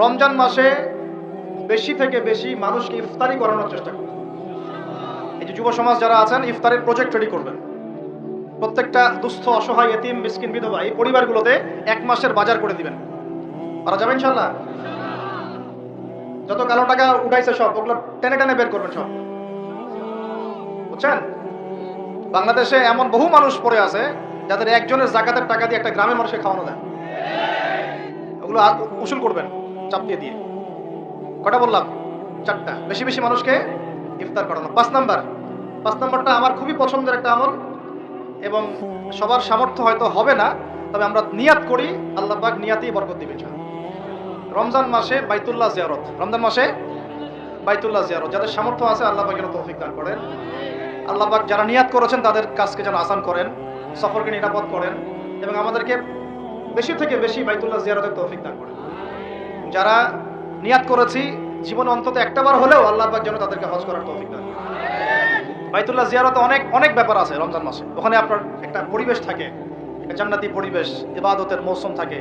রমজান মাসে বেশি থেকে বেশি মানুষকে ইফতারি করানোর চেষ্টা করুন। এই যে যুব সমাজ যারা আছেন, ইফতারের প্রজেক্ট রেডি করবেন। প্রত্যেকটা দুস্থ, অসহায়, এতিম, মিসকিন, বিধবা এই পরিবারগুলোতে এক মাসের বাজার করে দিবেন। পারা যাবে ইনশাল্লাহ যত কালো টাকা উঠাইছে সব, ওগুলো টেনে টেনে বের করবেন সব। বুঝছেন? বাংলাদেশে এমন বহু মানুষ পড়ে আছে, যাদের একজনের জাকাতের টাকা দিয়ে একটা গ্রামের মানুষকে খাওয়ানো দেয় ওগুলো উসুল করবেন। চাপ দিয়ে দিয়ে। কটা বললাম? চারটা। বেশি বেশি মানুষকে ইফতার করানো পাঁচ নাম্বার। পাঁচ নাম্বারটা আমার খুবই পছন্দের একটা আমল এবং সবার সামর্থ্য হয়তো হবে না, তবে আমরা নিয়াত করি, আল্লাহ পাক নিয়াতেই বরকত ইনশাআল্লাহ। রমজান মাসে বাইতুল্লাহ জিয়ারত। রমজান মাসে বাইতুল্লাহ জিয়ারত। যাদের সামর্থ্য আছে, আল্লাহ পাক যেন তৌফিক দান করেন। আল্লাহ পাক যারা নিয়াত করেছেন, তাদের কাজকে যেন আসান করেন, সফরকে নিরাপদ করেন এবং আমাদেরকে বেশি থেকে বেশি বাইতুল্লাহ জিয়ারতের তৌফিক দান করেন। যারা নিয়াত করেছি, জীবন অন্তত একটাবার হলেও আল্লাহ পাক যেন তাদেরকে হজ করার তৌফিক দান বাইতুল্লাহ জিয়ারতে অনেক অনেক ব্যাপার আছে রমজান মাসে। ওখানে আপনার একটা পরিবেশ থাকে জান্নাতি পরিবেশ, ইবাদতের মৌসুম থাকে।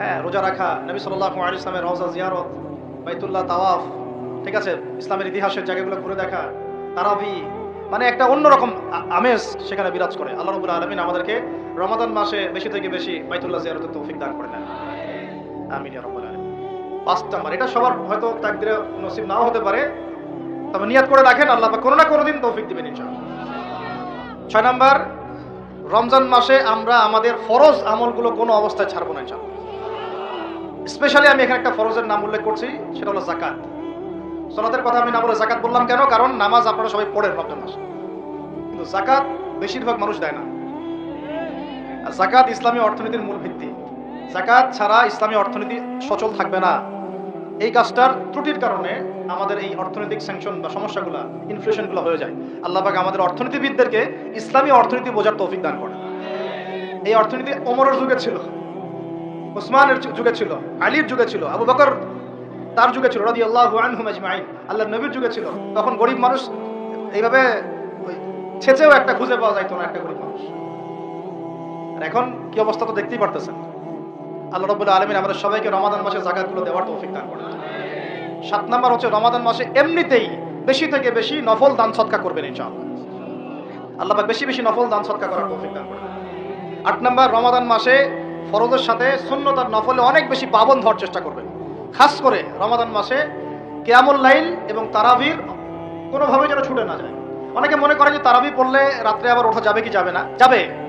হ্যাঁ রোজা রাখা, নবী সাল্লাল্লাহু আলাইহি ইসলামের রওজা, জিয়ারত, বাইতুল্লাহ তাওয়াফ, ঠিক আছে? ইসলামের ইতিহাসের জায়গাগুলো ঘুরে দেখা, তারাবি মানে একটা অন্যরকম আমেজ সেখানে বিরাজ করে। আল্লাহ রবুল্লা আলমিন আমাদেরকে রমাদান মাসে বেশি থেকে বেশি বাইতুল্লাহ জিয়ারতের তৌফিক দান করে নেন আমিন রাব্বাল আলামিন পাঁচ নাম্বার। এটা সবার হয়তো তাকদিরে নসিব নাও হতে পারে। তবে নিয়াত করে রাখেন, আল্লাহ কোনো না কোনো দিন তৌফিক দিবেন ইনশাআল্লাহ। ছয় নাম্বার, রমজান মাসে আমরা আমাদের ফরজ আমলগুলো কোনো অবস্থায় ছাড়বো না ইনশাআল্লাহ। স্পেশালি আমি এখানে একটা ফরজের নাম উল্লেখ করছি, সেটা হলো জাকাত সলাতের কথা আমি না বলে জাকাত বললাম কেন? কারণ নামাজ আপনারা সবাই পড়েন রমজান মাসে। কিন্তু জাকাত বেশিরভাগ মানুষ দেয় না। জাকাত ইসলামী অর্থনীতির মূল ভিত্তি। জাকাত ছাড়া ইসলামী অর্থনীতি সচল থাকবে না। এই কাজটার ত্রুটির কারণে আমাদের এই অর্থনৈতিক স্যাংশন বা সমস্যাগুলো ইনফ্লেশনগুলো হয়ে যায়। আল্লাহ পাক আমাদের অর্থনীতিবিদদেরকে ইসলামী অর্থনীতি বোঝার তৌফিক দান করে এই অর্থনীতি ওমরের যুগে ছিল, ওসমানের যু- যুগে ছিল, আলীর যুগে ছিল, আবু বকর তার যুগে ছিল রাদি আল্লাহ আজমাইন আল্লাহ নবীর যুগে ছিল। তখন গরিব মানুষ এইভাবে ছেচেও একটা খুঁজে পাওয়া যাইতো না একটা গরিব মানুষ। আর এখন কি অবস্থা তো দেখতেই পারতেছেন। আল্লাহ রবুল্লাহ আলমিন আমাদের সবাইকে রমাদান মাসে জাকাতগুলো দেওয়ার তৌফিক দান করেন। সাত নাম্বার হচ্ছে রমাদান মাসে এমনিতেই বেশি থেকে বেশি নফল দান সৎকা করবেন ইনশাআল্লাহ। আল্লাহ বেশি বেশি নফল দান সৎকা করার তৌফিক দান করেন। আট নাম্বার, রমাদান মাসে ফরজের সাথে সুন্নতার নফলে অনেক বেশি পাবন হওয়ার চেষ্টা করবেন। খাস করে রমাদান মাসে কেয়ামুল লাইল এবং তারাবির কোনোভাবে যেন ছুটে না যায়। অনেকে মনে করে যে তারাবি পড়লে রাত্রে আবার ওঠা যাবে কি যাবে না? যাবে।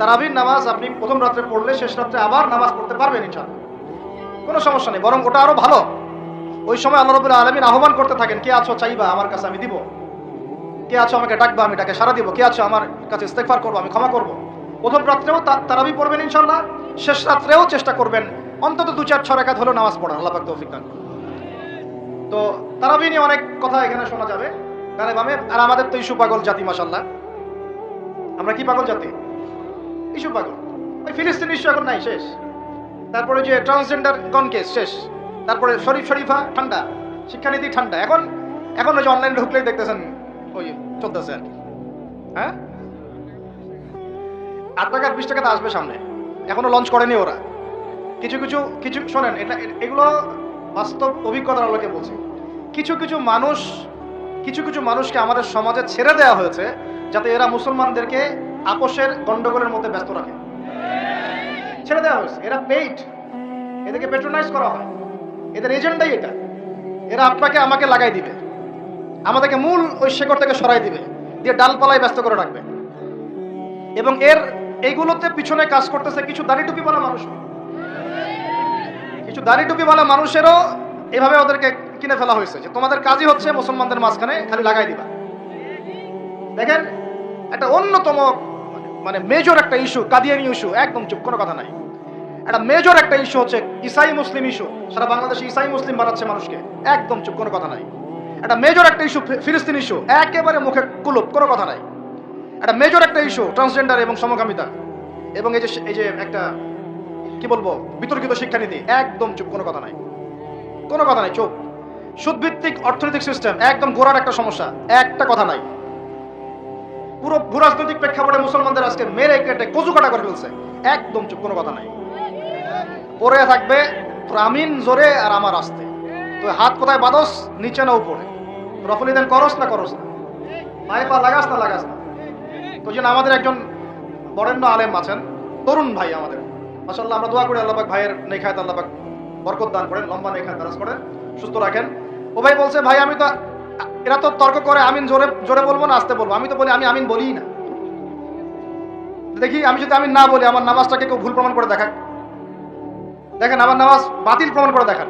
তারাবির নামাজ আপনি প্রথম রাত্রে পড়লে শেষ রাত্রে আবার নামাজ পড়তে পারবেন ইনশাআল্লাহ। কোনো সমস্যা নেই, বরং ওটা আরও ভালো। ওই সময় আল্লাহ রবুল্লাহ আলমিন আহ্বান করতে থাকেন, কে আছো চাইবা আমার কাছে আমি দিব। কে আছো আমাকে ডাকবা আমি ডাকে সারা দিব। কে আছো আমার কাছে ইস্তেকফার করব আমি ক্ষমা করব। প্রথম রাত্রেও তারাবি পড়বেন ইনশাল্লাহ শেষ রাত্রেও চেষ্টা করবেন। অন্তত দু চার ছ রেখাত হলেও নামাজ পড়া, আল্লাহ পাক তৌফিক দান। তো তারাবি নিয়ে অনেক কথা এখানে শোনা যাবে, গানে বামে। আর আমাদের তো ইস্যু পাগল জাতি মাসাল্লাহ আমরা কি পাগল জাতি? ইস্যু পাগল। ওই ফিলিস্তিন ইস্যু এখন নাই, শেষ। তারপরে যে ট্রান্সজেন্ডার গন কেস শেষ। তারপরে শরীফ শরীফা, ঠান্ডা। শিক্ষানীতি ঠান্ডা। এখন এখন ওই যে অনলাইনে ঢুকলেই দেখতেছেন, ওই চলতেছে আর কি। হ্যাঁ? আট টাকা বিশ টাকাতে আসবে সামনে। এখনও লঞ্চ করেনি ওরা। কিছু কিছু কিছু, শোনেন, এটা, এগুলো বাস্তব অভিজ্ঞতার আলোকে বলছি। কিছু কিছু মানুষ, কিছু কিছু মানুষকে আমাদের সমাজে ছেড়ে দেওয়া হয়েছে, যাতে এরা মুসলমানদেরকে আপোষের গন্ডগোলের মধ্যে ব্যস্ত রাখে। ছেড়ে দেওয়া হয়েছে। এরা পেইড এদেরকে পেট্রোনাইজ করা হয়। এদের এজেন্ডাই এটা। এরা আপনাকে আমাকে লাগাই দিবে। আমাদেরকে মূল ওই শেকড় থেকে সরাই দিবে। দিয়ে ডালপালায় ব্যস্ত করে রাখবে। এবং এর এইগুলোতে পিছনে কাজ করতেছে কিছু দাড়ি টুপিওয়ালা মানুষ। কিছু দাড়ি টুপিওয়ালা মানুষেরও এভাবে ওদেরকে কিনে ফেলা হয়েছে যে তোমাদের কাজই হচ্ছে মুসলমানদের মাঝখানে, খালি লাগাই দিবা। দেখেন, একটা অন্যতম মানে মেজর একটা ইস্যু কাদিয়ানি ইস্যু একদম চুপ, কোনো কথা নাই। একটা মেজর একটা ইস্যু হচ্ছে ইসাই মুসলিম ইস্যু সারা বাংলাদেশে ইসাই মুসলিম বানাচ্ছে মানুষকে, একদম চুপ, কোনো কথা নাই। একটা মেজর একটা ইস্যু ফিলিস্তিন ইস্যু একেবারে মুখে কুলুপ, কোনো কথা নাই। একটা মেজর একটা ইস্যু ট্রান্সজেন্ডার এবং সমকামিতা, এবং এই যে এই যে একটা, কি বলব, বিতর্কিত শিক্ষানীতি, একদম চুপ, কোনো কথা নাই। কোনো কথা নাই, চুপ। সুদভিত্তিক অর্থনৈতিক সিস্টেম একদম গোড়ার একটা সমস্যা, একটা কথা নাই। পুরো ভূরাজনৈতিক প্রেক্ষাপটে মুসলমানদের আজকে মেরে কেটে কচু কাটা করে ফেলছে। একদম চুপ, কোনো কথা নাই। পরে থাকবে আমিন জোরে আর আমার আসতে। তুই হাত কোথায় বাদস নিচে না উপরে। রফলি দেন করস না করস না। পায়ে পা লাগাস না লাগাস না। তো জন্য আমাদের একজন বরেণ্য আলেম আছেন, তরুণ ভাই আমাদের। মাসাল্লাহ আমরা দোয়া করি আল্লাহবাক ভাইয়ের নেখায়ত আল্লাহবাক বরকত দান করেন, লম্বা নেখায় দারাজ করেন, সুস্থ রাখেন। ও ভাই বলছে, ভাই, আমি তো এরা তো তর্ক করে, আমিন জোরে জোরে বলব না, আসতে বলব। আমি তো বলি, আমি আমিন বলিই না। দেখি, আমি যদি আমিন না বলি, আমার নামাজটাকে কেউ ভুল প্রমাণ করে দেখাক। দেখেন, আমার নামাজ বাতিল প্রমাণ করে দেখান।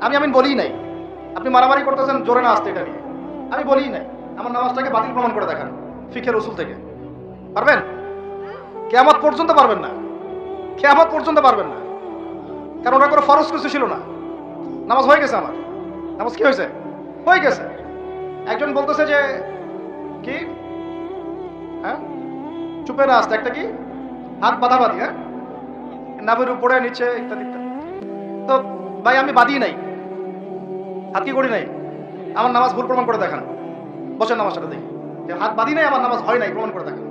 আমি আমিন বলিই নাই। আপনি মারামারি করতেছেন, জোরে না আসতে এটা নিয়ে। আমি বলিই নাই। আমার নামাজটাকে বাতিল প্রমাণ করে দেখান, ফিখের রসুল থেকে। পারবেন? কেয়ামত পর্যন্ত পারবেন না। কেয়ামত পর্যন্ত পারবেন না। কারণ ওটা করে ফরজ কিছু ছিল না। নামাজ হয়ে গেছে আমার। নামাজ কি হয়েছে? হয়ে গেছে। একজন বলতেছে যে, কি? হ্যাঁ? চুপে না আসতে একটা কি? হাত বাঁধা বাঁধি হ্যাঁ? নাভের উপরে, নিচে, ইত্যাদি ইত্যাদি। তো ভাই, আমি বাদি নাই। হাত কি করি নাই? আমার নামাজ ভুল প্রমাণ করে দেখান। বসেন নামাজটা দেখি। যে হাত বাঁধি নাই, আমার নামাজ হয় নাই, প্রমাণ করে দেখান।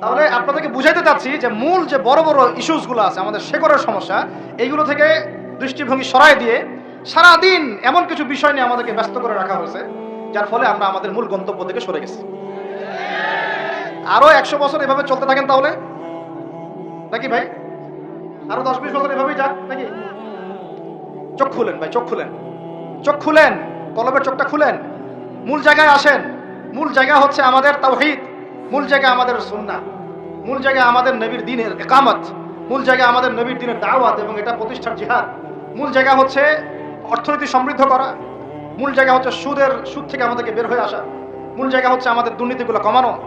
তাহলে আপনাদেরকে বুঝাইতে চাচ্ছি যে মূল যে বড় বড় ইস্যুসগুলো আছে, আমাদের শেকরের সমস্যা, এইগুলো থেকে দৃষ্টিভঙ্গি সরাই দিয়ে সারাদিন এমন কিছু বিষয় নিয়ে আমাদেরকে ব্যস্ত করে রাখা হয়েছে, যার ফলে আমরা আমাদের মূল গন্তব্য থেকে সরে গেছি। আরও একশো বছর এভাবে চলতে থাকেন তাহলে? নাকি ভাই? আরও দশ বিশ বছর এভাবেই যাক নাকি? চোখ খুলেন ভাই, চোখ খুলেন। চোখ খুলেন, কলবের চোখটা খুলেন। মূল জায়গায় আসেন। মূল জায়গা হচ্ছে আমাদের তাওহীদ। মূল জায়গা আমাদের সুন্নাহ। মূল জায়গা আমাদের নবীর দিনের একামত। মূল জায়গা আমাদের নবীর দিনের দাওয়াত এবং এটা প্রতিষ্ঠার জিহাদ। মূল জায়গা হচ্ছে অর্থনীতি সমৃদ্ধ করা। মূল জায়গা হচ্ছে সুদের সুদ থেকে আমাদেরকে বের হয়ে আসা। মূল জায়গা হচ্ছে আমাদের দুর্নীতিগুলো কমানো।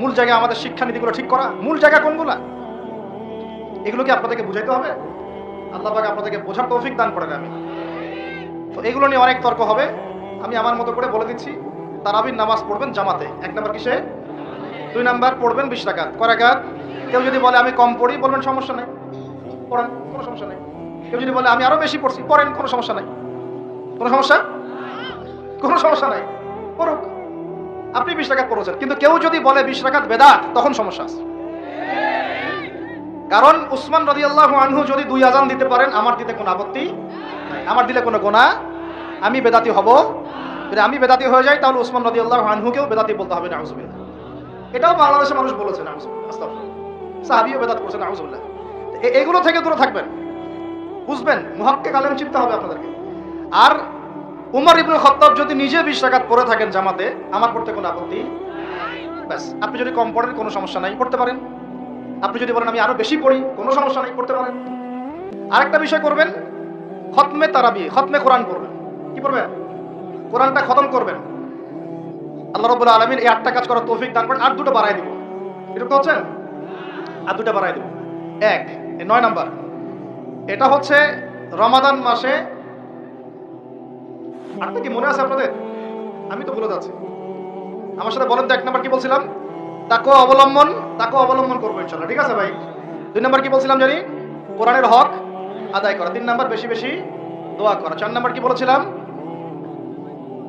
মূল জায়গা আমাদের শিক্ষানীতিগুলো ঠিক করা। মূল জায়গা কোনগুলা? এগুলো কি আপনাদেরকে বুঝাইতে হবে। আল্লাহ পাক আপনাদেরকে বোঝার তৌফিক দান করেন আমি তো এগুলো নিয়ে অনেক তর্ক হবে। আমি আমার মতো করে বলে দিচ্ছি। তারাবির নামাজ পড়বেন জামাতে। এক নম্বর কিসে? দুই নাম্বার পড়বেন বিশ রাকাত। কয় রাকাত? কেউ যদি বলে, আমি কম পড়ি, বলবেন সমস্যা নেই। পড়েন, কোনো সমস্যা নেই। কেউ যদি বলে, আমি আরও বেশি পড়ছি, পড়েন, কোনো সমস্যা নাই। কোনো সমস্যা? কোনো সমস্যা নাই। করুক আপনি বিশ রাকাত পড়েছেন। কিন্তু কেউ যদি বলে বিশ রাকাত বেদাত, তখন সমস্যা আছে। কারণ উসমান রাদিয়াল্লাহু আনহু যদি দুই আজান দিতে পারেন, আমার দিতে কোনো আপত্তি আমার দিলে কোনো গোনা আমি বেদাতি হব। যদি আমি বেদাতি হয়ে যাই, তাহলে উসমান রাদিয়াল্লাহু আনহুকেও বেদাতি বলতে হবে, নাউজুবিল্লাহ। এটাও বাংলাদেশের মানুষ বলেছে, নাউজুবিল্লাহ। আস্তাগফিরুল্লাহ। সাহাবীও বেদাত করছেন নাউজুবিল্লাহ। তো এগুলো থেকে দূরে থাকবেন। বুঝবেন, মুহাক্কিক আলেম চিন্তা হবে আপনাদেরকে। আর উমর ইবনুল খত্তাব যদি নিজে বিশ রাকাত পড়ে থাকেন জামাতে, আমার পড়তে কোনো আপত্তি? ব্যাস, আপনি যদি কম পড়েন, কোনো সমস্যা নাই, পড়তে পারেন। আপনি যদি বলেন আমি আরও বেশি পড়ি, কোনো সমস্যা নাই, পড়তে পারেন। আরেকটা বিষয় করবেন, খতমে তারাবি, খতমে কোরআন করবেন কি করবেন কোরআনটা খতম করবেন। আল্লাহ রবুল্লা আলমিন এই আটটা কাজ করার তৌফিক দান করেন, আর দুটো বাড়াই দিব। এরকম হচ্ছে? আর দুটো বাড়াই দিব। এক নয় নাম্বার। এটা হচ্ছে রমাদান মাসে আটটা কি মনে আছে আপনাদের? আমি তো ভুলে যাচ্ছি। আমার সাথে বলেন তো এক নাম্বার কি বলছিলাম? তাকে অবলম্বন তাকে অবলম্বন করব ইনশাল্লাহ। ঠিক আছে ভাই? দুই নাম্বার কি বলছিলাম জানি? কোরআনের হক আদায় করা। তিন নাম্বার বেশি বেশি দোয়া করা। চার নাম্বার কি বলেছিলাম?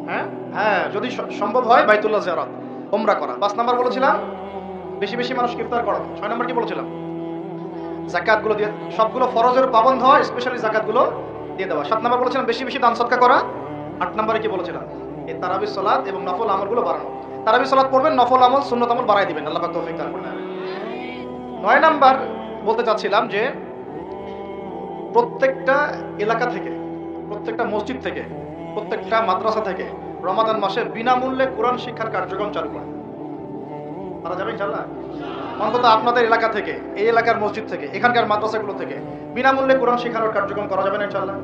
হ্যাঁ? হ্যাঁ যদি সম্ভব হয় বাইতুল্লাহ জিয়ারত ওমরা করা। পাঁচ নাম্বার বলেছিলাম? বেশি বেশি মানুষ ইফতার করা ছয় নাম্বার কি বলেছিলাম? জাকাতগুলো দিয়ে সবগুলো ফরজের পাবন্ধ হয় স্পেশালি জাকাতগুলো দিয়ে দেওয়া। সাত নাম্বার বলেছিলাম বেশি বেশি দান সৎকা করা। আট নম্বরে কি বলেছিলাম এই তারাবি সালাত এবং নফল আমলগুলো বাড়ানো। তারাবি সালাত পড়বেন, নফল আমল শূন্য আমল বাড়াই দিবেন। আল্লাহ তৌফিক দান করবেন নয় নাম্বার বলতে চাচ্ছিলাম যে, প্রত্যেকটা এলাকা থেকে, প্রত্যেকটা মসজিদ থেকে, প্রত্যেকটা মাদ্রাসা থেকে রমাদান মাসে বিনামূল্যে কোরআন শিক্ষার কার্যক্রম চালু করে। তারা যাবে ইনশাল্লাহ অন্তত আপনাদের এলাকা থেকে, এই এলাকার মসজিদ থেকে, এখানকার মাদ্রাসাগুলো থেকে বিনামূল্যে কোরআন শিক্ষার কার্যক্রম করা যাবে না ইনশাল্লাহ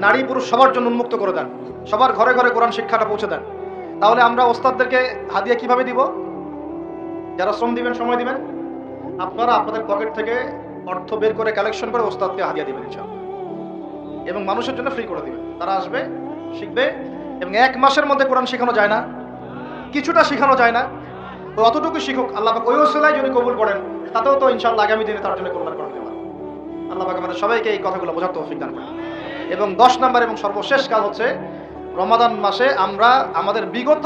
নারী পুরুষ সবার জন্য উন্মুক্ত করে দেন। সবার ঘরে ঘরে কোরআন শিক্ষাটা পৌঁছে দেন। তাহলে আমরা ওস্তাদদেরকে হাদিয়া কীভাবে দিব? যারা শ্রম দিবেন, সময় দিবেন, আপনারা আপনাদের পকেট থেকে অর্থ বের করে কালেকশন করে ওস্তাদকে হাদিয়া দিবেন এবং মানুষের জন্য ফ্রি করে দিবেন। তারা আসবে, শিখবে, এবং এক মাসের মধ্যে কোরআন শেখানো যায় না। কিছুটা শেখানো যায় না। ওই অতটুকু শিখুক। আল্লাহ ওই ওসিলায় যদি কবুল করেন, তাতেও তো ইনশাল্লাহ আগামী দিনে তার জন্য কল্যাণ করে দেবেন আল্লাহ আমাদের সবাইকে এই কথাগুলো বোঝার তৌফিক দান করেন। এবং দশ নম্বর এবং সর্বশেষ কাজ হচ্ছে রমাদান মাসে আমরা আমাদের বিগত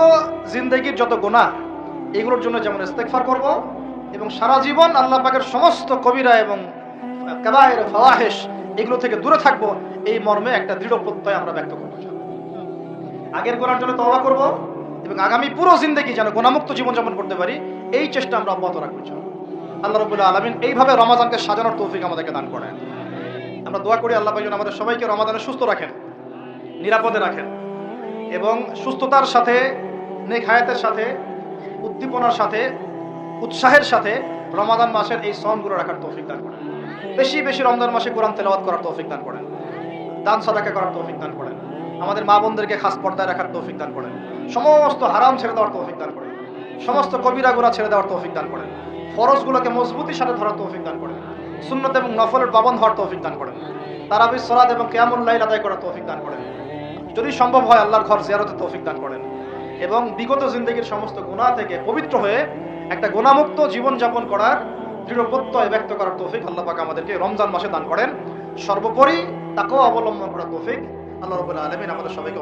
জিন্দগির যত গোনা এগুলোর জন্য যেমন ইস্তেকফার করব এবং সারা জীবন আল্লাহ পাকের সমস্ত কবিরা এবং কাবায়ের, ফাওয়াহেশ এগুলো থেকে দূরে থাকব, এই মর্মে একটা দৃঢ় প্রত্যয় আমরা ব্যক্ত করব আগের গোনার জন্য তওবা করব এবং আগামী পুরো জিন্দগি যেন গোনামুক্ত জীবনযাপন করতে পারি, এই চেষ্টা আমরা অব্যাহত রাখব ইনশাআল্লাহ। আল্লাহ রবুল্লাহ আলমিন এইভাবে রমাজানকে সাজানোর তৌফিক আমাদেরকে দান করেন আমরা দোয়া করি আল্লাহ যেন আমাদের সবাইকে রমাদানে সুস্থ রাখেন, নিরাপদে রাখেন এবং সুস্থতার সাথে, নেক হায়াতের সাথে, উদ্দীপনার সাথে, উৎসাহের সাথে রমাদান মাসের এই সমগুলো রাখার তৌফিক দান করেন। বেশি বেশি রমজান মাসে কোরআন তেলাওয়াত করার তৌফিক দান করেন। দান সাদাকা করার তৌফিক দান করেন। আমাদের মা বোনদেরকে খাস পর্দায় রাখার তৌফিক দান করেন। সমস্ত হারাম ছেড়ে দেওয়ার তৌফিক দান করেন। সমস্ত কবিরা গুণা ছেড়ে দেওয়ার তৌফিক দান করেন। ফরজগুলোকে মজবুতির সাথে ধরার তৌফিক দান করেন। সুন্নত এবং নফলের পাবন হওয়ার তৌফিক দান করেন। তারাবি সরাদ এবং কেয়ামুল্লাইল আদায় করার তৌফিক দান করেন। যদি সম্ভব হয় আল্লাহর ঘর জিয়ারতের তৌফিক দান করেন। এবং বিগত জিন্দগির সমস্ত গুণা থেকে পবিত্র হয়ে একটা গুণামুক্ত জীবনযাপন করার দৃঢ় প্রত্যয় ব্যক্ত করার তৌফিক আল্লাহ পাক আমাদেরকে রমজান মাসে দান করেন। সর্বোপরি তাকেও অবলম্বন করার তৌফিক আল্লাহ রবুল্লাহ আলমিন আমাদের সবাইকে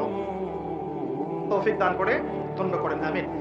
তৌফিক দান করে ধন্য করেন, আমিন।